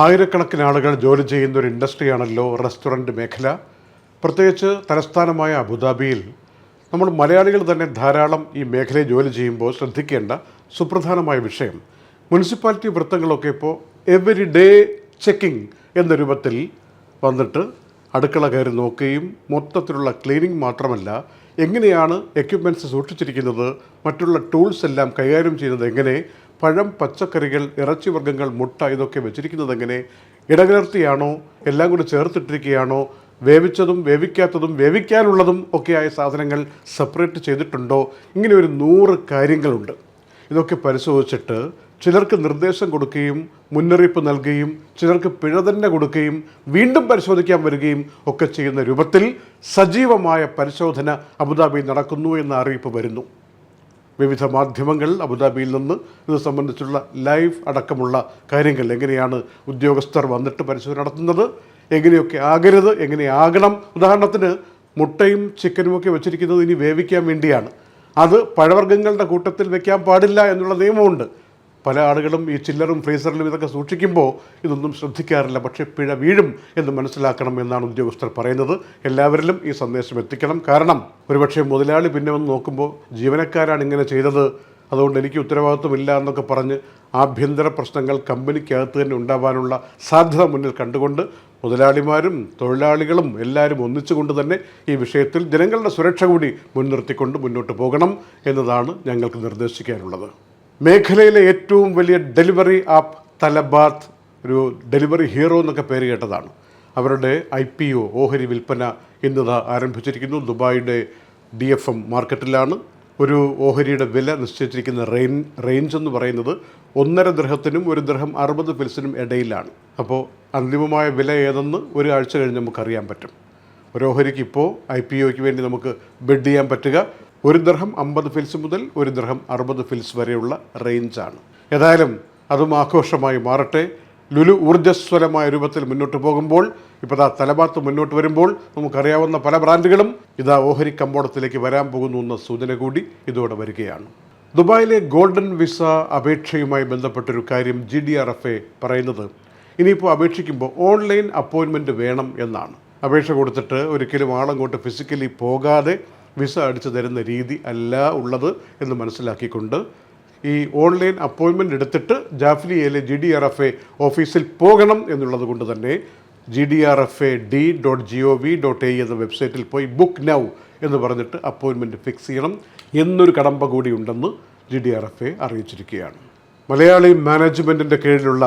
ആയിരക്കണക്കിന് ആളുകൾ ജോലി ചെയ്യുന്ന ഒരു ഇൻഡസ്ട്രിയാണല്ലോ റെസ്റ്റോറന്റ് മേഖല. പ്രത്യേകിച്ച് തലസ്ഥാനമായ അബുദാബിയിൽ നമ്മൾ മലയാളികൾ തന്നെ ധാരാളം ഈ മേഖലയിൽ ജോലി ചെയ്യുമ്പോൾ ശ്രദ്ധിക്കേണ്ട സുപ്രധാനമായ വിഷയം. മുനിസിപ്പാലിറ്റി വൃത്തങ്ങളൊക്കെ ഇപ്പോൾ എവരി ഡേ ചെക്കിംഗ് എന്ന രൂപത്തിൽ വന്നിട്ട് അടുക്കള കയറി നോക്കുകയും മൊത്തത്തിലുള്ള ക്ലീനിങ് മാത്രമല്ല എങ്ങനെയാണ് എക്യുപ്മെന്റ്സ് സൂക്ഷിച്ചിരിക്കുന്നത് മറ്റുള്ള ടൂൾസ് എല്ലാം കൈകാര്യം ചെയ്യുന്നത് എങ്ങനെ പഴം പച്ചക്കറികൾ ഇറച്ചി വർഗങ്ങൾ മുട്ട ഇതൊക്കെ വെച്ചിരിക്കുന്നത് എങ്ങനെ ഇടകലർത്തിയാണോ? എല്ലാം കൂടി ചേർത്തിട്ടിരിക്കുകയാണോ? വേവിച്ചതും വേവിക്കാത്തതും വേവിക്കാനുള്ളതും ഒക്കെയായ സാധനങ്ങൾ സെപ്പറേറ്റ് ചെയ്തിട്ടുണ്ടോ? ഇങ്ങനെ ഒരു നൂറ് കാര്യങ്ങളുണ്ട്. ഇതൊക്കെ പരിശോധിച്ചിട്ട് ചിലർക്ക് നിർദ്ദേശം കൊടുക്കുകയും മുന്നറിയിപ്പ് നൽകുകയും ചിലർക്ക് പിഴ തന്നെ കൊടുക്കുകയും വീണ്ടും പരിശോധിക്കാൻ വരികയും ഒക്കെ ചെയ്യുന്ന രൂപത്തിൽ സജീവമായ പരിശോധന അബുദാബി നടക്കുന്നു എന്ന അറിയിപ്പ് വരുന്നു. വിവിധ മാധ്യമങ്ങൾ അബുദാബിയിൽ നിന്ന് ഇത് സംബന്ധിച്ചുള്ള ലൈവ് അടക്കമുള്ള കാര്യങ്ങൾ എങ്ങനെയാണ് ഉദ്യോഗസ്ഥർ വന്നിട്ട് പരിശോധന നടത്തുന്നത് എങ്ങനെയൊക്കെ ആകരുത് എങ്ങനെയാകണം ഉദാഹരണത്തിന് മുട്ടയും ചിക്കനും ഒക്കെ വെച്ചിരിക്കുന്നത് ഇനി വേവിക്കാൻ വേണ്ടിയാണ്. അത് പഴവർഗങ്ങളുടെ കൂട്ടത്തിൽ വെക്കാൻ പാടില്ല എന്നുള്ള നിയമമുണ്ട്. പല ആളുകളും ഈ ചില്ലറും ഫ്രീസറിലും ഇതൊക്കെ സൂക്ഷിക്കുമ്പോൾ ഇതൊന്നും ശ്രദ്ധിക്കാറില്ല. പക്ഷേ പിഴ വീഴും എന്ന് മനസ്സിലാക്കണം എന്നാണ് ഉദ്യോഗസ്ഥർ പറയുന്നത്. എല്ലാവരിലും ഈ സന്ദേശം എത്തിക്കണം. കാരണം ഒരുപക്ഷെ മുതലാളി പിന്നെ വന്ന് നോക്കുമ്പോൾ ജീവനക്കാരാണ് ഇങ്ങനെ ചെയ്തത്. അതുകൊണ്ട് എനിക്ക് ഉത്തരവാദിത്വമില്ല എന്നൊക്കെ പറഞ്ഞ് ആഭ്യന്തര പ്രശ്നങ്ങൾ കമ്പനിക്കകത്ത് തന്നെ ഉണ്ടാവാനുള്ള സാധ്യത മുന്നിൽ കണ്ടുകൊണ്ട് മുതലാളിമാരും തൊഴിലാളികളും എല്ലാവരും ഒന്നിച്ചുകൊണ്ട് തന്നെ ഈ വിഷയത്തിൽ ജനങ്ങളുടെ സുരക്ഷ കൂടി മുൻനിർത്തിക്കൊണ്ട് മുന്നോട്ട് പോകണം എന്നതാണ് ഞങ്ങൾക്ക് നിർദ്ദേശിക്കാനുള്ളത്. മേഖലയിലെ ഏറ്റവും വലിയ ഡെലിവറി ആപ്പ് തലബാത്ത് ഒരു ഡെലിവറി ഹീറോ എന്നൊക്കെ പേര് കേട്ടതാണ്. അവരുടെ ഐ പി ഒ ഓഹരി വിൽപ്പന ഇന്നത് ആരംഭിച്ചിരിക്കുന്നു. ദുബായിയുടെ ഡി എഫ് എം മാർക്കറ്റിലാണ്. ഒരു ഓഹരിയുടെ വില നിശ്ചയിച്ചിരിക്കുന്ന റേൻ റേഞ്ച് എന്ന് പറയുന്നത് ഒന്നര ദൃഹത്തിനും ഒരു ദൃഹം അറുപത് പിൽസിനും ഇടയിലാണ്. അപ്പോൾ അന്തിമമായ വില ഏതെന്ന് ഒരു ആഴ്ച കഴിഞ്ഞ് നമുക്കറിയാൻ പറ്റും. ഒരു ഓഹരിക്ക് ഇപ്പോൾ ഐ പി ഒക്ക് വേണ്ടി നമുക്ക് ബെഡ് ചെയ്യാൻ പറ്റുക. ഒരു ദർഹം അമ്പത് ഫിൽസ് മുതൽ ഒരു ദർഹം അറുപത് ഫിൽസ് വരെയുള്ള റേഞ്ചാണ്. ഏതായാലും അതും ആഘോഷമായി മാറട്ടെ. ലുലു ഊർജസ്വലമായ രൂപത്തിൽ മുന്നോട്ട് പോകുമ്പോൾ ഇപ്പോൾ തലഭാത്ത് മുന്നോട്ട് വരുമ്പോൾ നമുക്കറിയാവുന്ന പല ബ്രാൻഡുകളും ഇതാ ഓഹരി കമ്പോളത്തിലേക്ക് വരാൻ പോകുന്നു എന്ന സൂചന കൂടി ഇതോടെ വരികയാണ്. ദുബായിലെ ഗോൾഡൻ വിസ അപേക്ഷയുമായി ബന്ധപ്പെട്ടൊരു കാര്യം G D R F A പറയുന്നത്. ഇനിയിപ്പോൾ അപേക്ഷിക്കുമ്പോൾ ഓൺലൈൻ അപ്പോയിൻമെന്റ് വേണം എന്നാണ്. അപേക്ഷ കൊടുത്തിട്ട് ഒരിക്കലും ആളങ്ങോട്ട് ഫിസിക്കലി പോകാതെ വിസ അടിച്ചു തരുന്ന രീതി അല്ല ഉള്ളത് എന്ന് മനസ്സിലാക്കിക്കൊണ്ട് ഈ ഓൺലൈൻ അപ്പോയിൻമെന്റ് എടുത്തിട്ട് ജാഫ്ലിയയിലെ G D R F A ഓഫീസിൽ പോകണം എന്നുള്ളത് കൊണ്ട് തന്നെ G D R F A D dot G O V dot A എന്ന വെബ്സൈറ്റിൽ പോയി ബുക്ക് നൗ എന്ന് പറഞ്ഞിട്ട് അപ്പോയിൻമെന്റ് ഫിക്സ് ചെയ്യണം എന്നൊരു കടമ്പ കൂടി ഉണ്ടെന്ന് G D R F A അറിയിച്ചിരിക്കുകയാണ്. Malayali മാനേജ്മെന്റിന്റെ കീഴിലുള്ള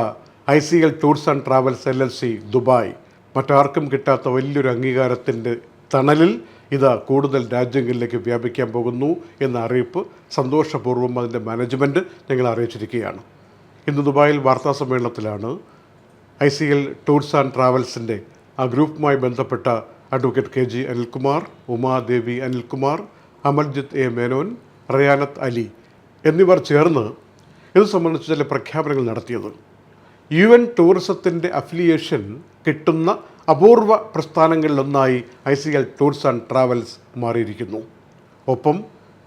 I C L tours and travels L L C Dubai. മറ്റാർക്കും കിട്ടാത്ത വലിയൊരു അംഗീകാരത്തിന്റെ തണലിൽ ഇത് കൂടുതൽ രാജ്യങ്ങളിലേക്ക് വ്യാപിക്കാൻ പോകുന്നു എന്ന അറിയിപ്പ് സന്തോഷപൂർവം അതിന്റെ മാനേജ്മെന്റ് ഞങ്ങൾ അറിയിച്ചിരിക്കുകയാണ്. ഇന്ന് ദുബായിൽ വാർത്താ സമ്മേളനത്തിലാണ് I C L tours and ട്രാവൽസിന്റെ ആ ഗ്രൂപ്പുമായി ബന്ധപ്പെട്ട advocate K G Anilkumar Umadevi Anilkumar Amaljith A Menon Rayanath Ali എന്നിവർ ചേർന്ന് ഇത് സംബന്ധിച്ച് ചില പ്രഖ്യാപനങ്ങൾ നടത്തിയത്. യു എൻ ടൂറിസത്തിന്റെ അഫിലിയേഷൻ കിട്ടുന്ന അപൂർവ പ്രസ്ഥാനങ്ങളിലൊന്നായി I C L tours and travels മാറിയിരിക്കുന്നു. ഒപ്പം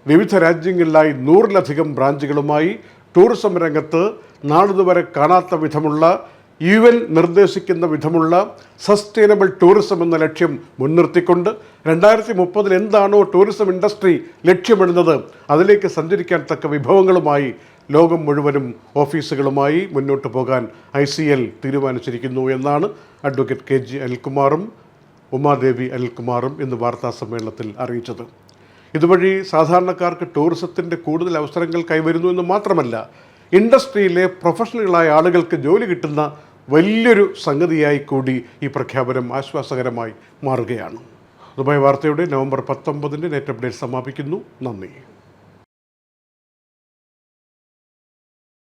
വിവിധ രാജ്യങ്ങളിലായി നൂറിലധികം ബ്രാഞ്ചുകളുമായി ടൂറിസം രംഗത്ത് നാളിതുവരെ കാണാത്ത വിധമുള്ള യു എൻ നിർദ്ദേശിക്കുന്ന വിധമുള്ള സസ്റ്റൈനബിൾ ടൂറിസം എന്ന ലക്ഷ്യം മുൻനിർത്തിക്കൊണ്ട് രണ്ടായിരത്തി മുപ്പതിൽ എന്താണോ ടൂറിസം ഇൻഡസ്ട്രി ലക്ഷ്യമിടുന്നത് അതിലേക്ക് സഞ്ചരിക്കാൻ തക്ക വിഭവങ്ങളുമായി ലോകം മുഴുവനും ഓഫീസുകളുമായി മുന്നോട്ട് പോകാൻ ഐ സി എൽ തീരുമാനിച്ചിരിക്കുന്നു എന്നാണ് അഡ്വക്കേറ്റ് കെ ജി അനിൽകുമാറും ഉമാദേവി അനിൽകുമാറും ഇന്ന് വാർത്താ സമ്മേളനത്തിൽ അറിയിച്ചത്. ഇതുവഴി സാധാരണക്കാർക്ക് ടൂറിസത്തിന്റെ കൂടുതൽ അവസരങ്ങൾ കൈവരുന്നു എന്ന് മാത്രമല്ല ഇൻഡസ്ട്രിയിലെ പ്രൊഫഷണലുകളായ ആളുകൾക്ക് ജോലി കിട്ടുന്ന വലിയൊരു സംഗതിയായി കൂടി ഈ പ്രഖ്യാപനം ആശ്വാസകരമായി മാറുകയാണ്. ദുബായ് വാർത്തയുടെ നവംബർ പത്തൊമ്പതിന്റെ നെറ്റ് അപ്ഡേറ്റ് സമാപിക്കുന്നു. നന്ദി.